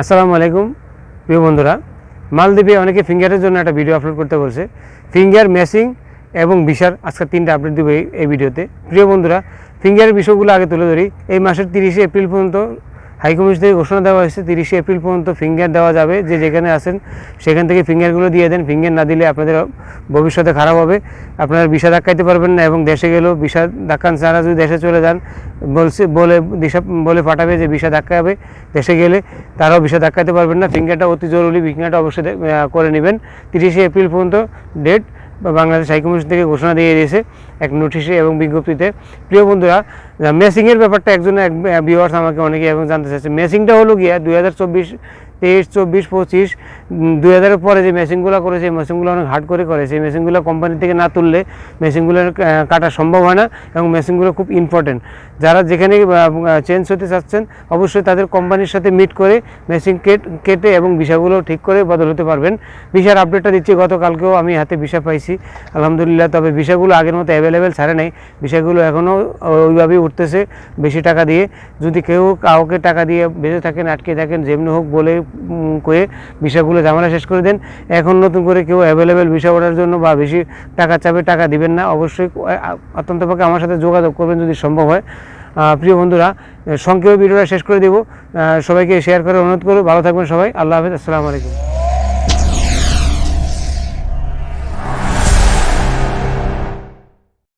আসসালামু আলাইকুম, প্রিয় বন্ধুরা। মালদ্বীপে অনেকে ফিঙ্গারের জন্য একটা ভিডিও আপলোড করতে বলছে। ফিঙ্গার ম্যাচিং এবং বিশার আজকে তিনটা আপডেট দেবো এই ভিডিওতে। প্রিয় বন্ধুরা, ফিঙ্গারের বিষয়গুলো আগে তুলে ধরি। এই মাসের তিরিশে এপ্রিল পর্যন্ত হাইকমিশন থেকে ঘোষণা দেওয়া হয়েছে, তিরিশে এপ্রিল পর্যন্ত ফিঙ্গার দেওয়া যাবে। যে যেখানে আসেন সেখান থেকে ফিঙ্গারগুলো দিয়ে দেন। ফিঙ্গার না দিলে আপনাদের ভবিষ্যতে খারাপ হবে। আপনারা বিষা ধাক্কাইতে পারবেন না এবং দেশে গেলেও বিষা ধাক্কান ছাড়া যদি দেশে চলে যান, বলছে, বলে, দিশা, বলে পাঠাবে যে বিষা ধাক্কাবে। দেশে গেলে তারাও বিষা ধাক্কাতে পারবেন না। ফিঙ্গারটা অতি জরুরি ফিঙ্গারটা অবশ্যই করে নেবেন। তিরিশে এপ্রিল পর্যন্ত ডেট বা বাংলাদেশ হাইকমিশন থেকে ঘোষণা দিয়ে দিয়েছে এক নোটিশে এবং বিজ্ঞপ্তিতে। প্রিয় বন্ধুরা মেসিংয়ের ব্যাপারটা একজন এক ভিউয়ার্স আমাকে অনেকে এবং জানতে চাইছে। মেসিংটা হলো গিয়া দুই হাজার চব্বিশ, তেইশ, চব্বিশ, পঁচিশ দুই হাজারের পরে যে মেশিনগুলো করেছে এই মেশিনগুলো অনেক হার্ড করে করে। সেই মেশিনগুলো কোম্পানি থেকে না তুললে মেশিনগুলো কাটা সম্ভব হয় না এবং মেশিনগুলো খুব ইম্পর্টেন্ট যারা যেখানে চেঞ্জ হতে চাচ্ছেন, অবশ্যই তাদের কোম্পানির সাথে মিট করে মেশিন কেটে এবং বিষয়গুলো ঠিক করে বদল হতে পারবেন। ভিসার আপডেটটা দিচ্ছি, গতকালকেও আমি হাতে ভিসা পাইছি। আলহামদুলিল্লাহ, তবে বিষয়গুলো আগের মতো অ্যাভেলেবেল ছাড়ে নাই। বিষয়গুলো এখনও ওইভাবেই উঠতেছে বেশি টাকা দিয়ে। যদি কেউ কাউকে টাকা দিয়ে বেঁচে থাকেন, আটকে থাকেন, যেমনি হোক বলে কয়ে কয়ে বিষয়গুলো ঝামেলা শেষ করে দেন। এখন নতুন করে কেউ অ্যাভেলেবেল ভিসা ওঠার জন্য বা বেশি টাকা চাপে টাকা দিবেন না। অবশ্যই অত্যন্ত পক্ষে আমার সাথে যোগাযোগ করবেন যদি সম্ভব হয়। প্রিয় বন্ধুরা সংক্ষেপে ভিডিওটা শেষ করে দেবো। সবাইকে শেয়ার করে অনুরোধ করব। ভালো থাকবেন সবাই। আল্লাহ হাফেজ। আসসালামু আলাইকুম।